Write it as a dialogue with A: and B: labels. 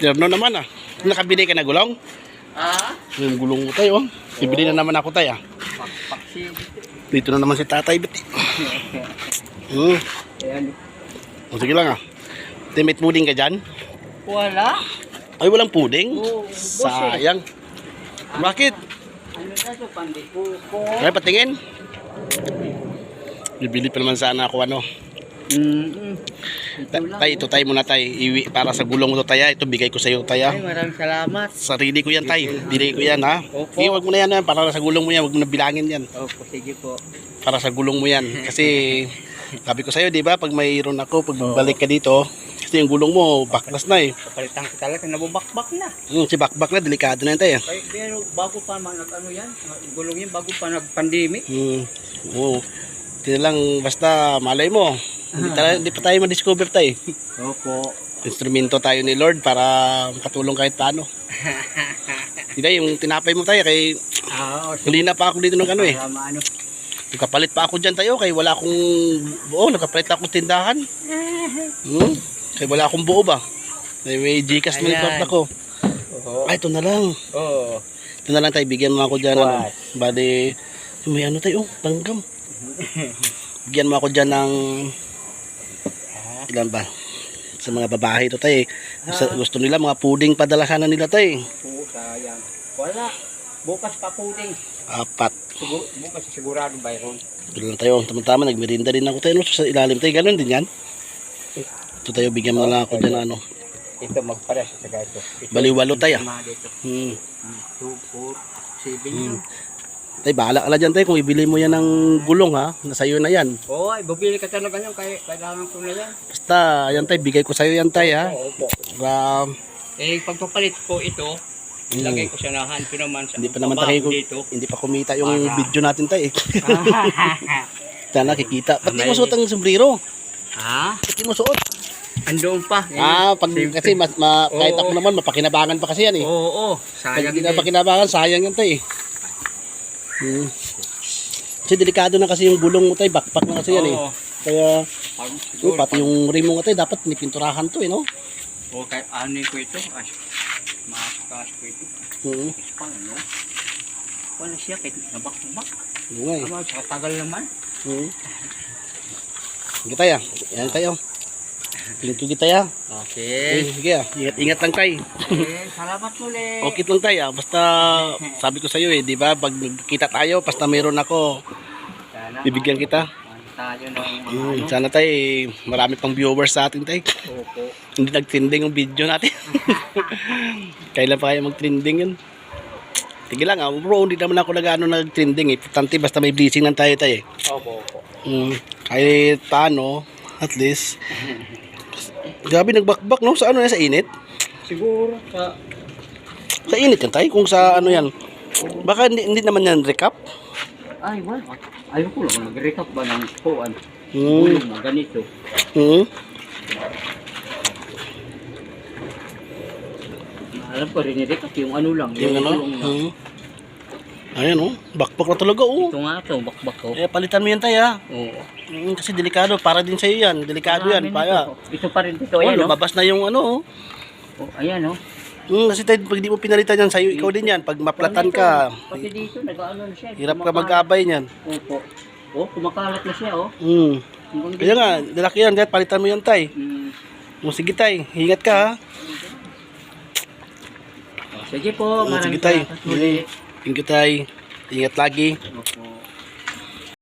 A: Terno naman ah. Nakabili ka na gulong?
B: Ah?
A: Yung gulong mo tayo. oh. Bibili na naman ako tayo. ah. Dito na naman si tatay. Biti. Hmm.
B: Ayan.
A: O, sige lang ah. Timit pudding ka dyan?
B: Wala.
A: Ay, walang?
B: Oo, ubos eh.
A: Sayang. Bakit?
B: Ano na ito? Pandipuko.
A: Ay, patingin. Bibili pa naman sana ako ano.
B: Ito lang.
A: tay, ito tayo muna tay. Iwi para sa gulong mo to taya. Ito bigay ko sa iyo taya.
B: Ay, maraming salamat.
A: Sarili ko yan tay. Bili ko yan ha.
B: Opo.
A: Sige, wag mo na yan. Para sa gulong mo yan. Wag mo na bilangin yan.
B: Opo, sige po.
A: Para sa gulong mo yan. Kasi sabi ko sa iyo, di ba? Pag mayroon ako, pag balik ka dito, kasi yung gulong mo, baklas na eh.
B: Kapalitan ko talaga, nabubakbak na.
A: Hmm, si bakbak na, delikado na yan tay.
B: Ay, pero bago pa man ano yan, gulong yan, bago pa nag-pandemic.
A: Hmm. Oo. Hindi na lang, basta malay mo. Hindi, tala, hindi pa tayo ma-discover tayo.
B: Opo.
A: Instrumento tayo ni Lord para makatulong kahit paano. Hindi, yung tinapay mo tayo, kay
B: Ah, o, sige.
A: huli na pa ako dito ng ano eh.
B: Maano.
A: Nagkapalit pa ako dyan tayo, kay wala akong, oo, nagkapalit ako tindahan. Hmm? Kay wala akong buo ba? May, may Gcash na
B: Ayan.
A: nagpapla ko.
B: Oo.
A: Ay, ito na lang.
B: Oo.
A: Ito na lang tayo, bigyan mo ako dyan. Ano, bali, may ano tayo, oh, langgam. Bigyan mo ako dyan ng, ilan ba? Sa mga babae ito tayo. eh. Gusto, gusto nila, mga puding padalahan na nila tayo. eh.
B: Oo, sayang. Wala. Bukas pa puting.
A: Apat.
B: Sigur, bukas sigurado bayron.
A: Ito lang tayo, tama-tama, nagmerinda din ako tayo. No? Sa ilalim tayo, ganun din yan. Ito tayo, bigyan mo lang ako dyan ano.
B: Ito magpara sa taga ito. Ito,
A: Baliwalo tayo.
B: Sama dito.
A: Hmm.
B: 2, 4, 7 yun.
A: Tay, bahala ka lang dyan tayo. Kung ibili mo yan ng gulong ha, nasa iyo na yan.
B: Oo, ay, bubili ka talaga yan. Kaya kailangan ko na yan.
A: Basta, yan tay, bigay ko sa'yo yan tay ha.
B: Oo po.
A: Para,
B: Eh, pagpapalit ko ito,
A: Mm.
B: ilagay ko sa nahan ko naman sa
A: hindi pa naman tayo,
B: dito.
A: hindi pa kumita yung
B: Para.
A: video natin tay. Sana kikita. Ba't di mo suot ang sombrero?
B: ha?
A: Ba't di mo suot?
B: Andun pa. Eh,
A: Ah, pag
B: siyempre.
A: kasi mas, ma, kahit
B: Oo.
A: ako naman, mapakinabangan pa kasi yan eh.
B: Oo, oo.
A: Pag
B: Sayang
A: hindi na
B: din.
A: pakinabangan, sayang yan tay. Hmm. Kasi delikado na kasi yung gulong mo tay, backpack na kasi yan eh.
B: Oo.
A: Kaya, oh, pati yung rim mo tay, dapat nipinturahan to eh, no?
B: O kahit ano ko ito, ay, makakas ko ito.
A: Oo.
B: Pa, no? Wala siya, kahit nabak-bak.
A: Oo nga eh.
B: Tagal naman.
A: Oo. Sige tayo. Yan tayo. Thank you kita ya.
B: Okay.
A: Eh, sige ah. Ingat, ingat lang tayo.
B: eh, salamat ulit.
A: Okay lang tayo ah. Basta sabi ko sa iyo eh, di ba? Pag nagkita tayo, basta meron ako,
B: Sana,
A: bibigyan kita.
B: tayo ng mga
A: Mm,
B: ano.
A: sana tayo eh, marami pang viewers sa atin tayo.
B: Opo.
A: Hindi nag-trending yung video natin. Kailan pa kaya mag-trending yun? Sige lang ah, bro, hindi naman ako nag-ano nag-trending eh. Importante basta may blessing lang tayo tayo eh.
B: Opo, opo.
A: Mm, kahit paano, at least. Grabe nagbakbak no? Sa ano yan? Sa init?
B: Siguro sa...
A: Sa init yan tayo? Kung sa ano yan? Baka hindi, hindi naman yan recap?
B: Ay, wala. Ayaw ko lang. Nag-recap ba ng puan?
A: Hmm.
B: Ulo mo, ganito.
A: Hmm.
B: Alam ko rin recap yung ano lang.
A: Yung ano?
B: ulong lang.
A: Hmm. Ayan oh. Bakbak na talaga oh.
B: Ito nga ito, bakbak ko.
A: Eh, palitan mo yan tayo ha.
B: Oo.
A: Mm, kasi delikado. Para din sa'yo yan. Delikado yan.
B: Marami
A: Paya.
B: nito. Ito pa rin dito.
A: Oh,
B: Ayan, no?
A: lumabas na yung ano oh.
B: Oh, ayan, no?
A: Hmm, kasi tayo, pag di mo pinalitan yan sa'yo, ikaw din yan. Pag maplatan ka,
B: Pati dito, nag-ano na siya.
A: hirap ka
B: kumakalat.
A: mag-abay niyan.
B: Opo. Oh, kumakalat na siya, oh.
A: Hmm.
B: Hanggang
A: Kaya
B: dito.
A: nga, lalaki yan. Kaya palitan mo yan tay.
B: Mm.
A: Oh, sige tay. Ingat ka ha.
B: Oh, sige po,
A: Oh,
B: maraming
A: sige tay.
B: salamat ulit.
A: Thank you tay. Ingat lagi.
B: Opo.